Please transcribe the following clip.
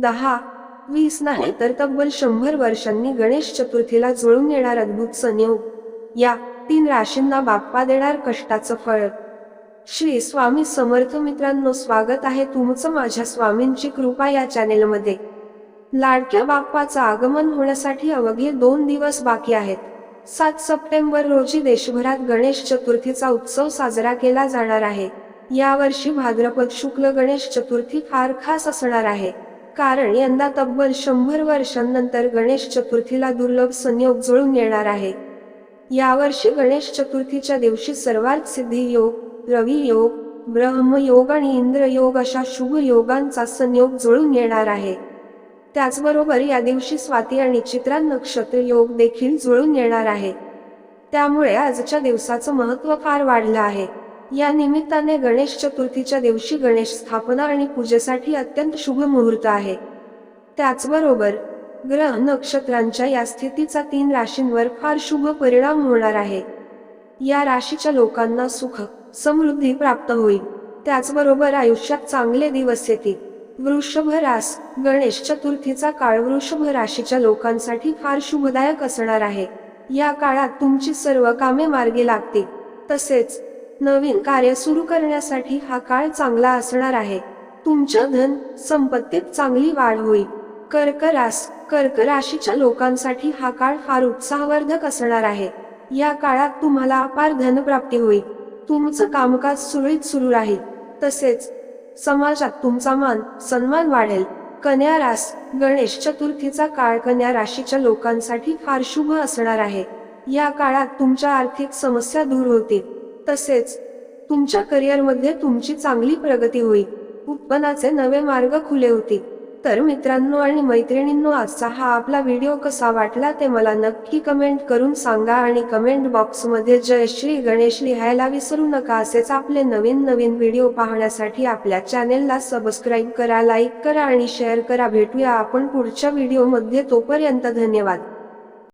दहा वीस नाही तर तब्बल शंभर वर्षांनी गणेश चतुर्थीला जुळून येणार अद्भुत संयोग. या तीन राशींना बाप्पा देणार कष्टाचं फळ. श्री स्वामी समर्थ मित्रांनो स्वागत आहे तुमचं माझ्या स्वामींची कृपा या चॅनेलमध्ये. लाडक्या बाप्पाचं आगमन होण्यासाठी अवघे दोन दिवस बाकी आहेत. सात सप्टेंबर रोजी देशभरात गणेश चतुर्थीचा उत्सव साजरा केला जाणार आहे. यावर्षी भाद्रपद शुक्ल गणेश चतुर्थी फार खास असणार आहे. कारण यंदा तब्बल शंभर वर्षांनंतर गणेश चतुर्थीला दुर्लभ संयोग जुळून येणार आहे. यावर्षी गणेश चतुर्थीच्या दिवशी सर्वात सिद्धी योग रवी योग ब्रह्मयोग आणि इंद्रयोग अशा शुभ योगांचा संयोग जुळून येणार आहे. त्याचबरोबर या दिवशी स्वाती आणि चित्रा नक्षत्र योग देखील जुळून येणार आहे. त्यामुळे आजच्या दिवसाचं महत्त्व फार वाढलं आहे. या निमित्ताने गणेश चतुर्थीच्या दिवशी गणेश स्थापना आणि पूजेसाठी अत्यंत शुभ मुहूर्त आहे. त्याचबरोबर ग्रह नक्षत्रांच्या या स्थितीचा तीन राशींवर फार शुभ परिणाम होणार आहे. या राशीच्या लोकांना सुख समृद्धी प्राप्त होईल. त्याचबरोबर आयुष्यात चांगले दिवस येतील. वृषभ रास गणेश चतुर्थीचा काळ वृषभ राशीच्या लोकांसाठी फार शुभदायक असणार आहे. या काळात तुमची सर्व कामे मार्गी लागतील. तसेच नवीन कार्य सुरू करण्यासाठी हा काळ चांगला असणार आहे. तुमच्या धन संपत्तीत चांगली वाढ होईल. कर्क रास कर्क राशीच्या लोकांसाठी हा काळ फार उत्साहवर्धक असणार आहे. या काळात तुम्हाला अपार धनप्राप्ती होईल. तुमचं कामकाज सुरळीत सुरू राहील. तसेच समाजात तुमचा मान सन्मान वाढेल. कन्या रास गणेश चतुर्थीचा काळ कन्या राशीच्या लोकांसाठी फार शुभ असणार आहे. या काळात तुमच्या आर्थिक समस्या दूर होतील. तसेच तुमच्या करिअरमध्ये तुमची चांगली प्रगती होईल. उत्पन्नाचे नवे मार्ग खुले होतील. तर मित्रांनो आणि मैत्रिणींनो आजचा हा आपला व्हिडिओ कसा वाटला ते मला नक्की कमेंट करून सांगा आणि कमेंट बॉक्समध्ये जय श्री गणेश लिहायला विसरू नका असेच आपले नवीन नवीन व्हिडिओ पाहण्यासाठी आपल्या चॅनेलला सबस्क्राईब करा लाईक करा आणि शेअर करा. भेटूया आपण पुढच्या व्हिडिओमध्ये. तोपर्यंत धन्यवाद.